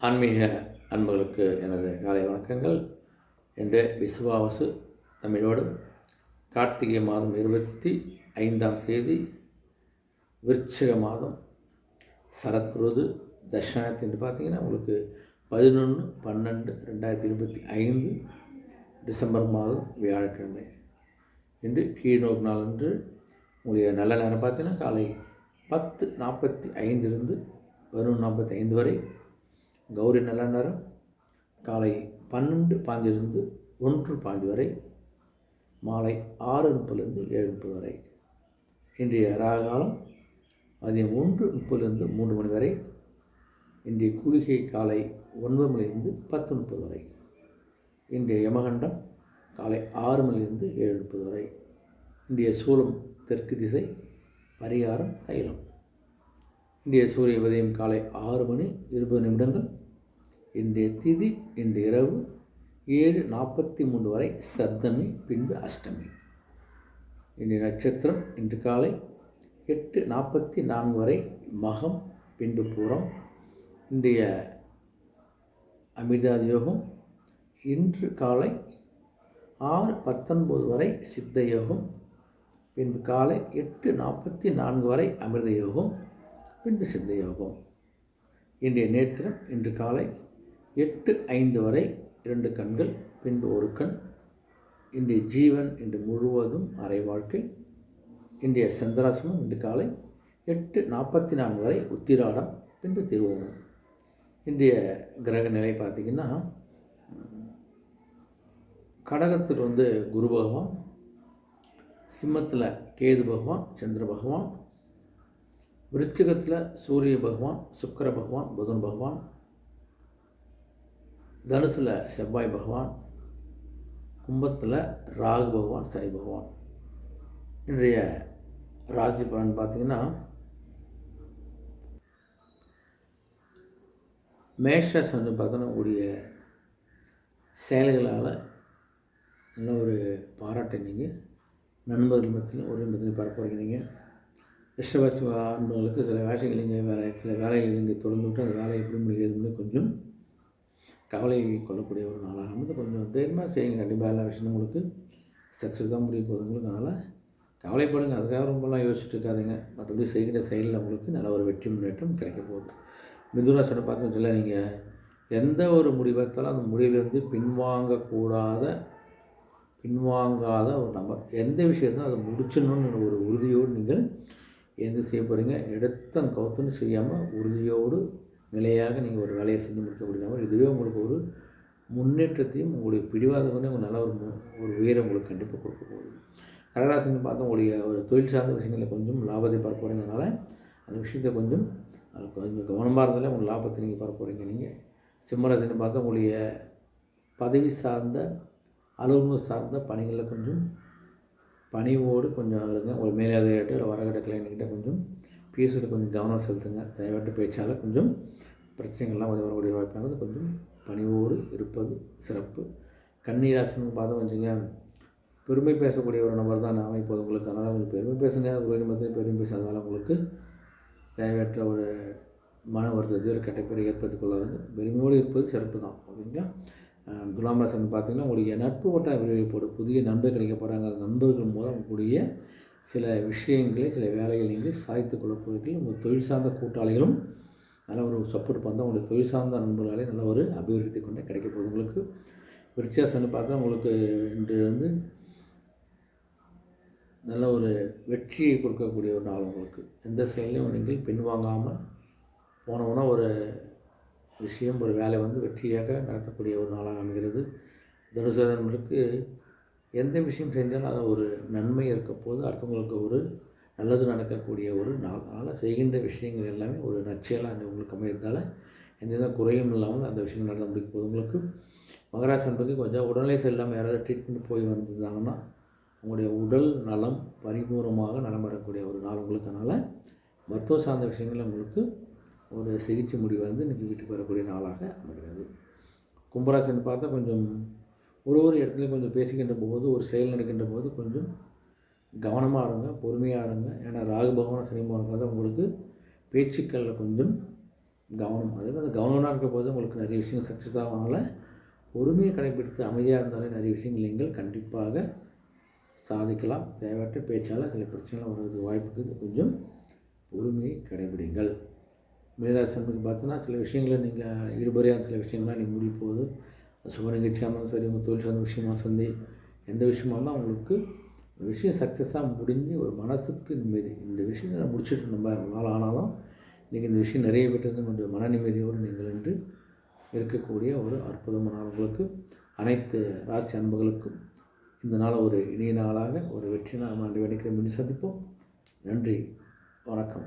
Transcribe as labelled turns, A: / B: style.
A: ஆன்மீக அன்பர்களுக்கு எனது காலை வணக்கங்கள். என்ற விசுவாவசு தமிழோடு கார்த்திகை மாதம் இருபத்தி ஐந்தாம் தேதி விருச்சிக மாதம் சரத்ருது தர்ஷனத்தின்னு தர்ஷனத்தின் பார்த்தீங்கன்னா உங்களுக்கு பதினொன்று பன்னெண்டு ரெண்டாயிரத்தி இருபத்தி ஐந்து டிசம்பர் மாதம் வியாழக்கிழமை. இன்று கீழ்நோக்கு நாள் அன்று உங்களுடைய நல்ல நேரம் பார்த்தீங்கன்னா காலை பத்து நாற்பத்தி ஐந்திலிருந்து பதினொன்று நாற்பத்தி ஐந்து வரை கௌரி நல்ல நேரம் காலை பன்னெண்டு பாஞ்சிலிருந்து ஒன்று பாஞ்சு வரை மாலை ஆறு முப்பதுலேருந்து ஏழு முப்பது வரை. இன்றைய ராகாலம் மதியம் ஒன்று முப்பதுலேருந்து மூன்று மணி வரை இன்றைய குளிகை காலை ஒன்பது மணிலிருந்து பத்து முப்பது வரை. இன்றைய யமகண்டம் காலை ஆறு மணிலிருந்து ஏழு முப்பது வரை. இன்றைய சூலம் தெற்கு திசை பரிகாரம் தைலம். இன்றைய சூரிய உதயம் காலை ஆறு மணி இருபது நிமிடங்கள். இன்றைய திதி இன்று இரவு ஏழு நாற்பத்தி மூன்று வரை சப்தமி பின்பு அஷ்டமி. இன்றைய நட்சத்திரம் இன்று காலை எட்டு நாற்பத்தி நான்கு வரை மகம் பின்பு பூரம். இன்றைய அமிர்தா யோகம் இன்று காலை ஆறு பத்தொன்பது வரை சித்த யோகம் பின்பு காலை எட்டு நாற்பத்தி நான்கு வரை அமிர்த யோகம். பின்பு சித்த யோகம் இன்றைய நேத்திரம் இன்று காலை எட்டு ஐந்து வரை இரண்டு கண்கள் பின்பு ஒரு கண். இன்றைய ஜீவன் இன்று முழுவதும் அரை வாழ்க்கை. இன்றைய சந்திராசனம் இன்று காலை எட்டு நாற்பத்தி நான்கு வரை உத்திராடம் பின்பு திருவோணம். இன்றைய கிரக நிலை பார்த்திங்கன்னா கடகத்தில் வந்து குரு பகவான் சிம்மத்தில் கேது பகவான் சந்திர பகவான் விருச்சிகத்தில் சூரிய பகவான் சுக்கர பகவான் புதன் பகவான் தனுசில் செவ்வாய் பகவான் கும்பத்தில் ராகு பகவான் சனி பகவான். இன்றைய ராசி பலன் பார்த்திங்கன்னா மேஷஸ் வந்து பார்த்தோன்னா உடைய செயல்களால் நல்ல ஒரு பாராட்டை நீங்கள் நண்பர்கள் மத்தியிலும் ஒரு மத்தியிலும் பரப்புறீங்க நீங்கள் ரிஷபஸ் அன்பர்களுக்கு சில வேலைகள் இங்கே வேலை சில வேலைகள் இங்கே தொடர்ந்து விட்டு அந்த வேலையை எப்படி முடிக்கிறதுன்னு கொஞ்சம் கவலை கொள்ளக்கூடிய ஒரு நாளாக வந்து கொஞ்சம் தைரியமாக செய்யுங்க. கண்டிப்பாக எல்லா விஷயமும் உங்களுக்கு சக்ஸஸ் தான் முடிய போகிறவங்களுக்கு அதனால் கவலைப்படுங்க. அதுக்காக ரொம்பலாம் யோசிச்சுட்டு இருக்காதுங்க. மற்றபடி செய்கிற செயலில் உங்களுக்கு நல்ல ஒரு வெற்றி முன்னேற்றம் கிடைக்க போகுது. மிதுராசனை பார்த்து சொல்ல நீங்கள் எந்த ஒரு முடிவெடுத்தாலும் அந்த முடிவிலிருந்து பின்வாங்கக்கூடாத பின்வாங்காத ஒரு நபர். எந்த விஷயத்தையும் அதை முடிச்சிடணும்னு ஒரு உறுதியோடு நீங்கள் எது செய்ய போகிறீங்க எடுத்தம் கவுத்துன்னு செய்யாமல் உறுதியோடு நிலையாக நீங்கள் ஒரு வேலையை செஞ்சு முடிக்க முடியாமல் இதுவே உங்களுக்கு ஒரு முன்னேற்றத்தையும் உங்களுடைய பிடிவாத வந்து உங்களுக்கு நல்ல ஒரு ஒரு உயரம் உங்களுக்கு கண்டிப்பாக கொடுக்க போகுது. கடகராசின்னு பார்த்தா உங்களுடைய ஒரு தொழில் சார்ந்த விஷயங்களில் கொஞ்சம் லாபத்தை பார்க்க போகிறீங்கனால அந்த விஷயத்தை கொஞ்சம் கொஞ்சம் கவனமாக இருந்தாலே உங்கள் லாபத்தை நீங்கள் பார்க்க போகிறீங்க நீங்கள் சிம்மராசின்னு பார்த்தா உங்களுடைய பதவி சார்ந்த அலுவலகம் சார்ந்த பணிகளில் கொஞ்சம் பணிவோடு கொஞ்சம் இருங்க. ஒரு மேலதிகாரிட்ட இல்லை வரகட்ட கிளைண்ட்கிட்ட கொஞ்சம் பேசுகிற கொஞ்சம் கவனம் செலுத்துங்க. தயவற்ற பேச்சால் கொஞ்சம் பிரச்சனைகள்லாம் கொஞ்சம் வரக்கூடிய வாய்ப்பானது கொஞ்சம் பணிவோடு இருப்பது சிறப்பு. கண்ணீராசனம் பார்த்தா வச்சுங்க. பெருமை பேசக்கூடிய ஒரு நபர் தான் நான் இப்போது உங்களுக்கு. அதனால் கொஞ்சம் பெருமை பேசுங்க. ஒரு மத்திய பெருமை பேசாதனால உங்களுக்கு தேவையற்ற ஒரு மன வருத்தத்தை ஒரு கெட்ட பேரை ஏற்படுத்திக் கொள்ளாது பெருமையோடு இருப்பது சிறப்பு தான். ஓகேங்களா? துலாம் ராசன் பார்த்தீங்கன்னா உங்களுடைய நட்பு வட்டம் விளைவிப்போடு புதிய நண்பர் கிடைக்க போகிறாங்க அந்த நண்பர்கள் மூலம் உங்களுடைய சில விஷயங்களை சில வேலைகளை நீங்கள் சாதித்து கொள்ள போகிறீர்கள் உங்கள் தொழில் சார்ந்த கூட்டாளிகளும் நல்ல ஒரு சப்போர்ட் பண்ணால் உங்களுக்கு தொழில் சார்ந்த நண்பர்களே நல்ல ஒரு அபிவிருத்தி கொண்டு கிடைக்க போகுது உங்களுக்கு. விருச்சியாசன் பார்த்தா உங்களுக்கு இன்று வந்து நல்ல ஒரு வெற்றியை கொடுக்கக்கூடிய ஒரு நாள் உங்களுக்கு. எந்த செயலையும் நீங்கள் பின்வாங்காமல் போனோம்னா ஒரு விஷயம் ஒரு வேலை வந்து வெற்றியாக நடத்தக்கூடிய ஒரு நாளாக அமைகிறது. தனுசு எந்த விஷயம் செஞ்சாலும் அது ஒரு நன்மை இருக்க போது அடுத்தவங்களுக்கு ஒரு நல்லது நடக்கக்கூடிய ஒரு நாள் அதனால் செய்கின்ற விஷயங்கள் எல்லாமே ஒரு நற்செயலாக உங்களுக்கு அமைகிறதால எந்தவித குறையும் இல்லாமல் அந்த விஷயங்கள் நடந்து முடிக்க போது உங்களுக்கு மகராசன்பதி கொஞ்சம் உடல்நிலை செல்லாமல் யாராவது ட்ரீட்மெண்ட் போய் வந்திருந்தாங்கன்னா உங்களுடைய உடல் நலம் பரிபூர்ணமாக நலம் பெறக்கூடிய ஒரு நாள் உங்களுக்கு அதனால் மருத்துவ சார்ந்த விஷயங்கள் உங்களுக்கு ஒரு சிகிச்சை முடிவு வந்து இன்றைக்கி வீட்டுக்கு வரக்கூடிய நாளாக அமைகிறது. கும்பராசின்னு பார்த்தா கொஞ்சம் ஒரு ஒரு இடத்துலையும் கொஞ்சம் பேசிக்கின்ற போது ஒரு செயல் நடக்கின்ற போது கொஞ்சம் கவனமாக இருங்க பொறுமையாக இருங்க. ஏன்னா ராகு பகவான் சனி பகவான் பார்த்தா உங்களுக்கு பேச்சுக்களில் கொஞ்சம் கவனம். அதே மாதிரி கவனமாக இருக்கிற போது உங்களுக்கு நிறைய விஷயங்கள் சக்ஸஸ் ஆகனால பொறுமையை கடைபிடித்து அமைதியாக இருந்தாலே நிறைய விஷயங்கள் நீங்கள் கண்டிப்பாக சாதிக்கலாம். தேவையற்ற பேச்சால் சில பிரச்சனைகள் வர்றதுக்கு வாய்ப்புக்கு கொஞ்சம் பொறுமையை கடைபிடிங்கள். மீனராசனுக்கு பார்த்தோன்னா சில விஷயங்களை நீங்கள் ஈடுபடியான சில விஷயங்கள்லாம் நீங்கள் முடிய போகுது. சுப நிகழ்ச்சியாக இருந்தாலும் சரி உங்கள் தொழில் சார்ந்த விஷயமா சந்தி எந்த விஷயமா உங்களுக்கு ஒரு விஷயம் சக்ஸஸாக முடிஞ்சு ஒரு மனசுக்கு நிம்மதி. இந்த விஷயத்தை நான் முடிச்சுட்டு நம்ம நாள் ஆனாலும் இன்றைக்கி இந்த விஷயம் நிறைய பேர் கொஞ்சம் மன நிம்மதியோடு நீங்கள் என்று இருக்கக்கூடிய ஒரு அற்புதமான நாள் அனைத்து ராசி அன்புகளுக்கும் இந்த நாள் ஒரு இனிய நாளாக ஒரு வெற்றி நாள் ஆண்டு வேண்டிக்கிற சந்திப்போம். நன்றி. வணக்கம்.